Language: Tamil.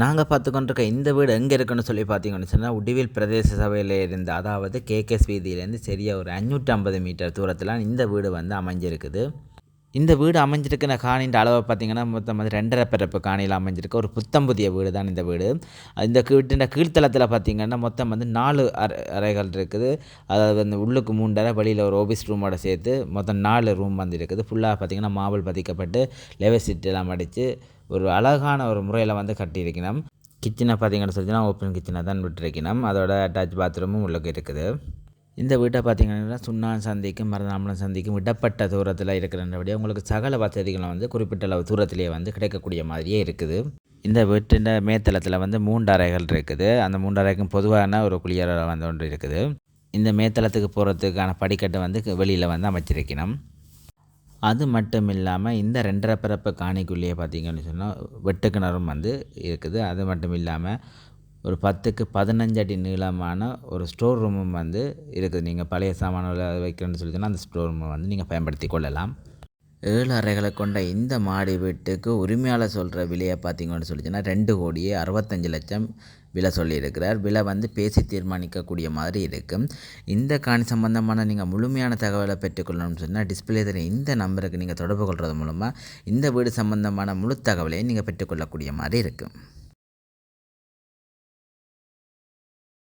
நாங்கள் பார்த்துக்கொண்டிருக்க இந்த வீடு எங்கே இருக்குன்னு சொல்லி பார்த்தீங்கன்னு சொன்னால் உடிவில் பிரதேச சபையில் இருந்து அதாவது கேகேஎஸ் வீதியிலேருந்து சரியாக ஒரு அஞ்சூற்றி ஐம்பது மீட்டர் தூரத்தில் இந்த வீடு வந்து அமைஞ்சிருக்குது. இந்த வீடு அமைஞ்சிருக்கிற காணின்ற அளவை பார்த்தீங்கன்னா மொத்தம் வந்து ரெண்டரை பிறப்பு காணியில் அமைஞ்சிருக்கு. ஒரு புத்தம் புதிய வீடு தான் இந்த வீடு. இந்த வீட்டின் கீழ்த்தளத்தில் பார்த்தீங்கன்னா மொத்தம் வந்து நாலு அறை அறைகள் இருக்குது. அதாவது வந்து உள்ளுக்கு மூன்றரை வெளியில் ஒரு ஆஃபீஸ் ரூமோட சேர்த்து மொத்தம் நாலு ரூம் வந்து இருக்குது. ஃபுல்லாக பார்த்திங்கன்னா மாவல் பதிக்கப்பட்டு லெவல் சீட்டெல்லாம் அடித்து ஒரு அழகான ஒரு முறையில் வந்து கட்டியிருக்கணும். கிச்சனை பார்த்தீங்கன்னு சொல்லிச்சுன்னா ஓப்பன் கிச்சனை தான் விட்டுருக்கணும். அதோட அட்டாச் பாத்ரூமும் உள்ளுக்கு இருக்குது. இந்த வீட்டை பார்த்தீங்கன்னா சுண்ணான் சந்திக்கும் மருதாமலம் சந்திக்கும் விடப்பட்ட தூரத்தில் இருக்கிறன்றபடியே உங்களுக்கு சகல வசதிகளும் வந்து குறிப்பிட்ட அளவு தூரத்திலேயே வந்து கிடைக்கக்கூடிய மாதிரியே இருக்குது. இந்த வீட்டின் மேத்தளத்தில் வந்து மூன்று அறைகள் இருக்குது. அந்த மூன்று அறைக்கும் பொதுவான ஒரு குளியறை வந்து ஒன்று இருக்குது. இந்த மேத்தளத்துக்கு போகிறதுக்கான படிக்கட்டை வந்து வெளியில் வந்து அமைச்சிருக்கணும். அது மட்டும் இல்லாமல் இந்த ரெண்டரை பிறப்பு காணிக்குள்ளேயே பார்த்தீங்கன்னு சொன்னால் வெட்டுக்கிணறும் வந்து இருக்குது. அது மட்டும் இல்லாமல் ஒரு பத்துக்கு பதினஞ்சு அடி நீளமான ஒரு ஸ்டோர் ரூமும் வந்து இருக்குது. நீங்கள் பழைய சாமான்களை வைக்கணும்னு சொல்லி சொன்னால் அந்த ஸ்டோர் ரூமை வந்து நீங்கள் பயன்படுத்தி கொள்ளலாம். ஏழு அறைகளை கொண்ட இந்த மாடி வீட்டுக்கு உரிமையாளர் சொல்கிற விலையை பார்த்தீங்கன்னு சொல்லிச்சுன்னா ரெண்டு கோடியே அறுபத்தஞ்சு லட்சம் விலை சொல்லியிருக்கிறார். விலை வந்து பேசி தீர்மானிக்கக்கூடிய மாதிரி இருக்கும் இந்த காணி சம்பந்தமான நீங்கள் முழுமையான தகவலை பெற்றுக்கொள்ளணும்னு சொன்னால் டிஸ்பிளே தர இந்த நம்பருக்கு நீங்கள் தொடர்பு கொள்வது மூலமாக இந்த வீடு சம்பந்தமான முழு தகவலையும் நீங்கள் பெற்றுக்கொள்ளக்கூடிய மாதிரி இருக்கும்